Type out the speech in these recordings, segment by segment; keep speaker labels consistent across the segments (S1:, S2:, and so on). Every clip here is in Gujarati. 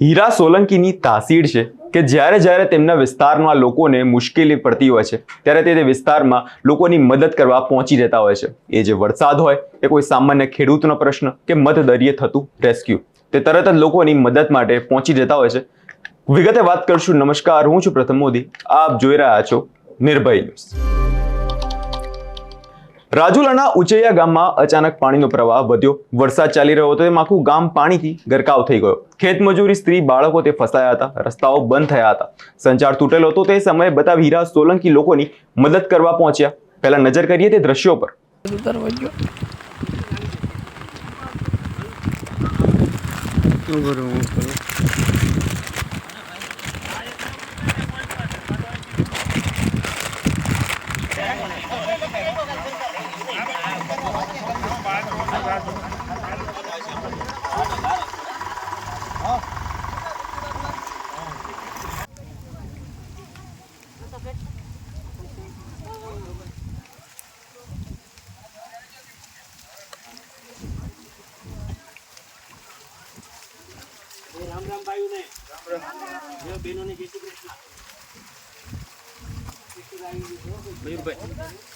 S1: હીરા સોલંકીની તાસીર છે કે જ્યારે જ્યારે તેમના વિસ્તારમાં લોકોને મુશ્કેલી પડતી હોય છે, ત્યારે તે તે વિસ્તારમાં લોકોની મદદ કરવા પહોંચી જતા હોય છે. એ જે વરસાદ હોય, એ કોઈ સામાન્ય ખેડૂતનો પ્રશ્ન કે મધદરિયે થતું રેસ્ક્યુ. તે તરત જ લોકોની મદદ માટે પહોંચી જતા હોય છે. વિગતે વાત કરશું. નમસ્કાર, હું છું પ્રથમ મોદી. આપ જોઈ રહ્યા છો નિર્ભય ન્યૂઝ. રાજુલાના ઉચૈયા ગામમાં અચાનક પાણીનો પ્રવાહ વધ્યો. વરસાદ ચાલી રહ્યો હતો તેમ આખું ગામ પાણીથી ગરકાવ થઈ ગયો. ખેતમજૂરી સ્ત્રી, બાળકો તે ફસાયા હતા. રસ્તાઓ બંધ થયા હતા. સંચાર તૂટેલો હતો તે સમયે બધા હીરા, સોલંકી લોકોની મદદ કરવા પહોંચ્યા. પહેલા નજર કરીએ તે દ્રશ્યો પર.
S2: રામ બાપુ આવી જાય માલ લઈને ઘરે હા તો વાત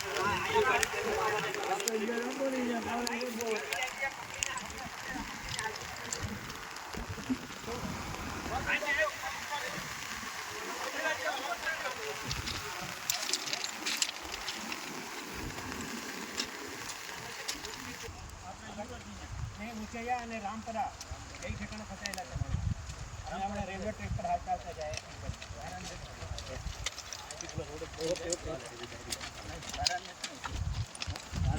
S3: દાદા આમ તો બે ટ્રેક્ટર ભરે માણસો કાઢી દીધા હા દાદા ઉદ્યોગ આવી છે આજે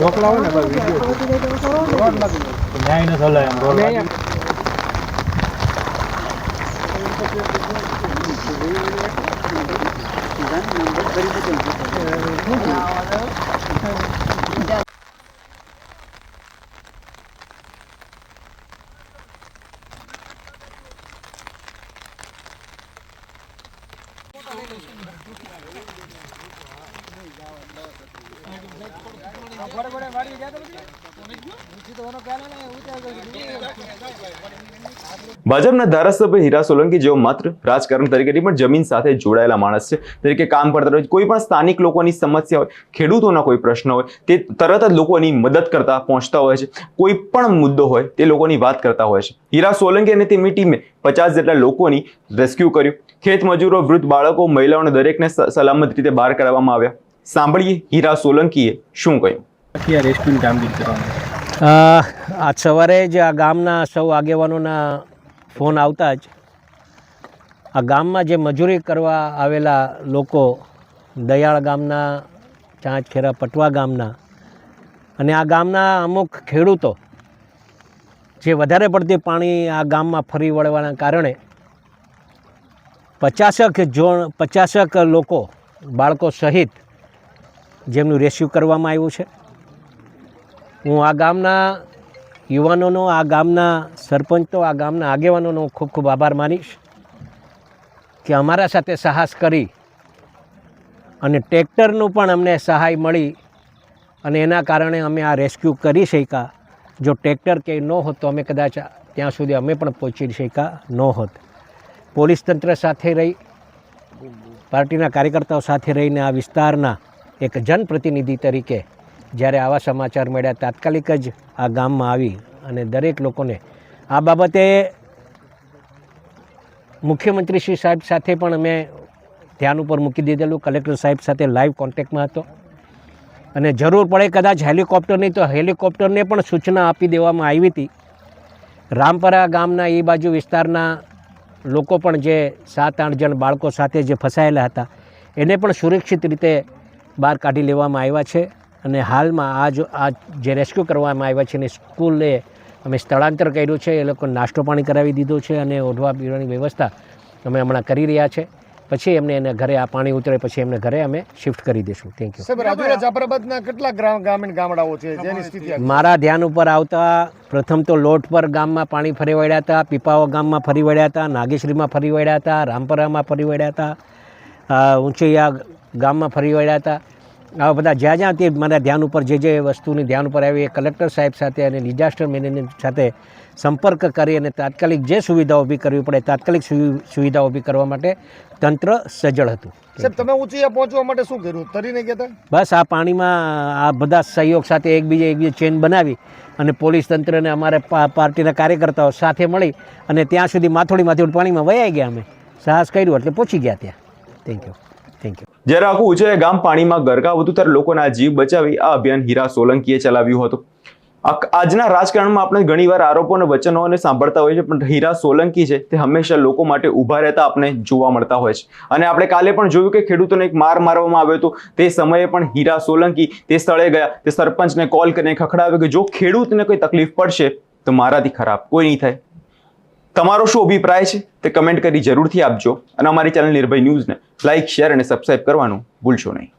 S3: મોકલાવો ને ભાઈ
S4: વિડીયો ન્યાય ન થલે એમ રોલ Thank you.
S1: ભાજપના ધારાસભ્ય હીરા સોલંકી જેઓ માત્ર રાજકારણ તરીકે પણ જમીન સાથે જોડાયેલા માણસ છે, તરીકે કામ કરતા હોય. કોઈ પણ સ્થાનિક લોકોની સમસ્યા હોય, ખેડૂતોના કોઈ પ્રશ્ન હોય, તે તરત જ લોકોની મદદ કરતા પહોંચતા હોય છે, કોઈ પણ મુદ્દો હોય, તે લોકોની વાત કરતા હોય છે હીરા સોલંકી અને તેમની ટીમે પચાસ જેટલા લોકોની રેસ્ક્યુ કર્યું ખેત મજૂરો, વૃદ્ધ બાળકો, મહિલાઓને દરેકને સલામત રીતે બહાર કાઢવામાં આવ્યા સાંભળીએ હીરા સોલંકીએ શું કહ્યું?
S2: અ, આજ સવારે જ આ ગામના સૌ આગેવાનોના ફોન આવતા જ આ ગામમાં જે મજૂરી કરવા આવેલા લોકો દયાળ ગામના ચાંચખેરા પટવા ગામના અને આ ગામના અમુક ખેડૂતો જે વધારે પડતી પાણી આ ગામમાં ફરી વળવાના કારણે પચાસક જોણ પચાસક લોકો બાળકો સહિત જેમનું રેસ્ક્યુ કરવામાં આવ્યું છે. હું આ ગામના યુવાનોનો, આ ગામના સરપંચ તો આ ગામના આગેવાનોનો ખૂબ ખૂબ આભાર માનીશ કે અમારા સાથે સાહસ કરી અને ટ્રેક્ટરનું પણ અમને સહાય મળી અને એના કારણે અમે આ રેસ્ક્યુ કરી શક્યા. જો ટ્રેક્ટર કે ન હોત તો અમે કદાચ ત્યાં સુધી અમે પણ પહોંચી શક્યા ન હોત. પોલીસ તંત્ર સાથે રહી, પાર્ટીના કાર્યકર્તાઓ સાથે રહીને આ વિસ્તારના એક જનપ્રતિનિધિ તરીકે જ્યારે આવા સમાચાર મળ્યા, તાત્કાલિક જ આ ગામમાં આવી અને દરેક લોકોને આ બાબતે મુખ્યમંત્રી શ્રી સાહેબ સાથે પણ અમે ધ્યાન ઉપર મૂકી દીધેલું. કલેક્ટર સાહેબ સાથે લાઈવ કોન્ટેક્ટમાં હતો. અને જરૂર પડે કદાચ હેલિકોપ્ટરની તો હેલિકોપ્ટરને પણ સૂચના આપી દેવામાં આવી હતી. રામપરા ગામના એ બાજુ વિસ્તારના લોકો પણ જે સાત આઠ જણ બાળકો સાથે જે ફસાયેલા હતા, એને પણ સુરક્ષિત રીતે બહાર કાઢી લેવામાં આવ્યા છે અને હાલમાં આ જો આ જે રેસ્ક્યુ કરવામાં આવ્યા છે એને સ્કૂલે અમે સ્થળાંતર કર્યું છે એ લોકો નાસ્તો પાણી કરાવી દીધો છે અને ઓઢવા પીવાની વ્યવસ્થા અમે હમણાં કરી રહ્યા છે. પછી એમને એને ઘરે આ પાણી ઉતરે પછી એમને ઘરે અમે શિફ્ટ કરી દઈશું થેન્ક યુ
S5: સાહેબ જાફરાબાદના કેટલા ગ્રામીણ ગામડાઓ છે? જેની સ્થિતિ
S2: મારા ધ્યાન ઉપર આવતા પ્રથમ તો લોટ પર ગામમાં પાણી ફરી વળ્યા હતા પીપાઓ ગામમાં ફરી વળ્યા હતા નાગેશ્રીમાં ફરી વળ્યા હતા રામપરામાં ફરી વળ્યા હતા આ ઊંચૈયા ગામમાં ફરી વળ્યા હતા. આવા બધા જ્યાં જ્યાં તે મારા ધ્યાન ઉપર જે જે વસ્તુની ધ્યાન ઉપર આવી એ કલેક્ટર સાહેબ સાથે અને ડિઝાસ્ટર મેનેજમેન્ટ સાથે સંપર્ક કરી અને તાત્કાલિક જે સુવિધા ઊભી કરવી પડે તાત્કાલિક સુવિ- સુવિધા ઊભી કરવા માટે તંત્ર સજ્જડ હતું.
S5: સાહેબ તમે ઊંચી પહોંચવા માટે શું કર્યું? તરીને કહેતા?
S2: બસ આ પાણીમાં આ બધા સહયોગ સાથે એકબીજે એકબીજે ચેન બનાવી અને પોલીસ તંત્રને અમારે પાર્ટીના કાર્યકર્તાઓ સાથે મળી અને ત્યાં સુધી માથોડી માથોડી પાણીમાં વયાઈ ગયા અમે. સાહસ કર્યું એટલે પહોંચી ગયા ત્યાં. થેન્ક યુ થેન્ક યુ
S1: જ્યારે આખું ઉંચાઈ ગામ પાણીમાં ગરકાવ હતું ત્યારે લોકોના જીવ બચાવી આ અભિયાન હીરા સોલંકીએ ચલાવ્યું હતું. આજના રાજકારણમાં આપણે ઘણીવાર આરોપો અને વચનોને સાંભળતા હોય છે પણ હીરા સોલંકી છે તે હંમેશા લોકો માટે ઊભા રહેતા આપણે જોવા મળતા હોય છે. અને આપણે કાલે પણ જોયું કે ખેડૂતોને એક માર મારવામાં આવ્યો હતો. તે સમયે પણ હીરા સોલંકી તે સ્થળે ગયા. તે સરપંચને કોલ કરીને ખખડાવ્યો કે જો ખેડૂતને કોઈ તકલીફ પડશે તો મારાથી ખરાબ, કોઈ નહીં થાય. તમારો શું અભિપ્રાય છે તે કમેન્ટ કરી જરૂરથી આપજો અને અમારી ચેનલ નિર્ભય ન્યૂઝને લાઇક શેર અને સબસ્ક્રાઇબ કરવાનું ભૂલશો નહીં.